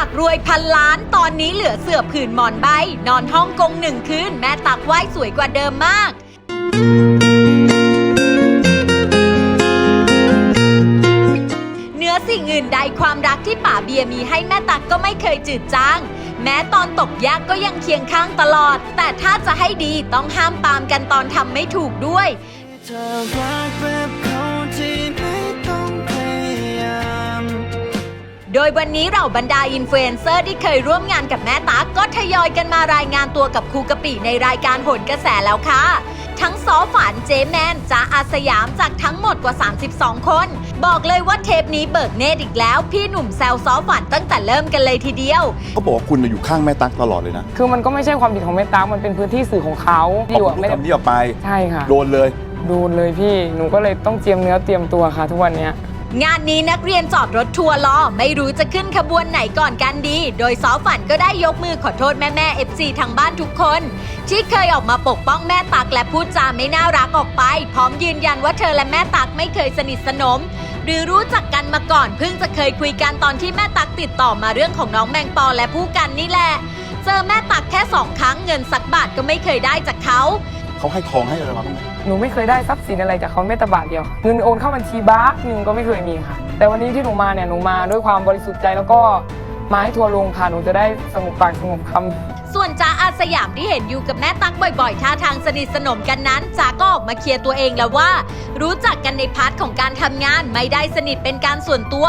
ากรวยพันล้านตอนนี้เหลือเสือผืนหมอนใบ นอนฮ่องกงหนึ่งคืนแม่ตักไหว้สวยกว่าเดิมมาก เนื้อสิ่งอื่นใดความรักที่ป่าเบียร์มีให้แม่ตักก็ไม่เคยจืดจางแม้ตอนตกยากก็ยังเคียงข้างตลอด แต่ถ้าจะให้ดีต้องห้ามปามกันตอนทำไม่ถูกด้วย ยวันนี้เราบรรดาอินฟลูเอนเซอร์ที่เคยร่วมงานกับแม่ตั๊กก็ทยอยกันมารายงานตัวกับครูกะปิในรายการโหนกระแสแล้วค่ะ ทั้งซอฝันเจแมนจ้าอาสยามจากทั้งหมดกว่า 32 คน บอกเลยว่าเทปนี้เบิกเนตรอีกแล้ว พี่หนุ่มแซวซอฝันตั้งแต่เริ่มกันเลยทีเดียว เขาบอกว่าคุณน่ะอยู่ข้างแม่ตั๊กตลอดเลยนะคือมันก็ไม่ใช่ความผิดของแม่ตั๊กมันเป็นพื้นที่สื่อของเขาที่อยู่พออะคุณไม่ได้ทำนี้ออกไป ใช่ค่ะ โดนเลย โดนเลยพี่ หนูก็เลยต้องเตรียมเนื้อเตรียมตัวค่ะทุกวันเนี้ย งานนี้นักเรียนจอดรถทัวร์รอไม่รู้จะขึ้นขบวนไหนก่อนกันดี โดยซอฝันก็ได้ยกมือขอโทษแม่แม่ๆ FC ทางบ้านทุกคน ที่เคยออกมาปกป้องแม่ตักและพูดจาไม่น่ารักออกไป พร้อมยืนยันว่าเธอและแม่ตักไม่เคยสนิทสนม หรือรู้จักกันมาก่อนเพิ่งจะเคยคุยกันตอนที่แม่ตักติดต่อมาเรื่องของน้องแมงปอและผู้กันนี่แหละ เจอแม่ตักแค่สองครั้งเงินสักบาทก็ไม่เคยได้จากเขา เขาให้ทองให้อะไรมาบ้างไหมหนูไม่เคยได้ทรัพย์สินอะไรจากเขาแม้แต่บาทเดียวเงินโอนเข้าบัญชีบาทหนึ่งก็ไม่เคยมีค่ะ แต่วันนี้ที่หนูมาเนี่ยหนูมาด้วยความบริสุทธิ์ใจแล้วก็มาให้ทัวร์ลงค่ะหนูจะได้สงบปากสงบคำ อาสยามที่เห็นอยู่กับแม่ตั๊กบ่อยๆท่าทางสนิทสนมกันนั้นจาก็ออกมาเคลียร์ตัวเองแล้วว่า รู้จักกันในพาร์ทของการทำงานไม่ได้สนิทเป็นการส่วนตัว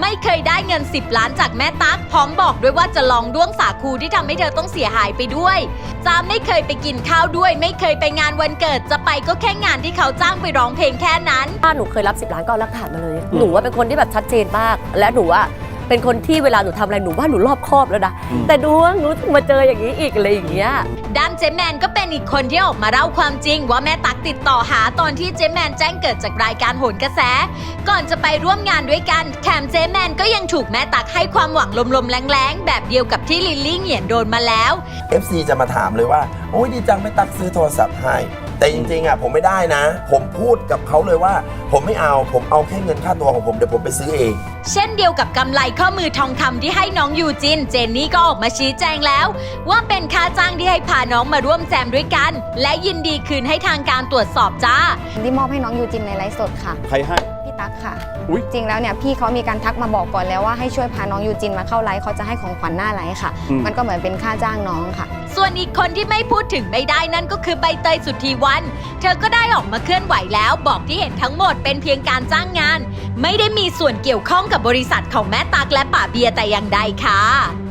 ไม่เคยได้เงิน 10 ล้านจากแม่ตั๊กพร้อมบอกด้วยว่าจะลองด้วงสาคูที่ทำให้เธอต้องเสียหายไปด้วยจ้าไม่เคยไปกินข้าวด้วย ไม่เคยไปงานวันเกิดจะไปก็แค่งานที่เขาจ้างไปร้องเพลงแค่นั้น ถ้าหนูเคยรับ 10 ล้านก็เอาหลักฐานมาเลย หนูว่าเป็นคนที่แบบชัดเจนมาก และหนูว่า เป็นคนที่เวลาหนูทำอะไรหนูว่าหนูรอบคอบแล้วนะแต่ดูว่าหนูมาเจออย่างนี้อีกอะไรอย่างเงี้ยด้านเจแมนก็เป็นอีกคนที่ออกมาเล่าความจริง ว่าแม่ตั๊กติดต่อหาตอนที่เจแมนแจ้งเกิดจากรายการโหนกระแส ก่อนจะไปร่วมงานด้วยกันแถมเจแมนก็ยังถูกแม่ตั๊กให้ความหวังลมๆแรงๆแบบเดียวกับที่ลิลลี่เหงียนโดนมาแล้ว FC จะมาถามเลยว่า โอ้ยดีจังไม่ตักซื้อโทรศัพท์ให้ แต่จริงๆอะผมไม่ได้นะ ผมพูดกับเขาเลยว่า ผมไม่เอาผมเอาแค่เงินค่าตัวของผมเดี๋ยวผมไปซื้อเอง เช่นเดียวกับกำไลข้อมือทองคำที่ให้น้องยูจิน เจนนี่ก็ออกมาชี้แจงแล้ว ว่าเป็นค่าจ้างที่ให้พาน้องมาร่วมแจมด้วยกัน และยินดีคืนให้ทางการตรวจสอบจ้าที่มอบให้น้องยูจินในไลฟ์สดค่ะ ใครให้ พี่ตั๊กค่ะอุ๊ย จริงแล้วเนี่ยพี่เขามีการทักมาบอกก่อนแล้วว่าให้ช่วยพาน้องยูจินมาเข้าไลฟ์เขาจะให้ของขวัญหน้าไลฟ์ค่ะ อืม มันก็เหมือนเป็นค่าจ้างน้องค่ะ ส่วนอีกคนที่ไม่พูดถึงไม่ได้นั่นก็คือใบเตยสุธีวัน เธอก็ได้ออกมาเคลื่อนไหวแล้ว บอกที่เห็นทั้งหมดเป็นเพียงการจ้างงาน ไม่ได้มีส่วนเกี่ยวข้องกับบริษัทของแม่ตักและป่าเบียร์แต่อย่างใดค่ะ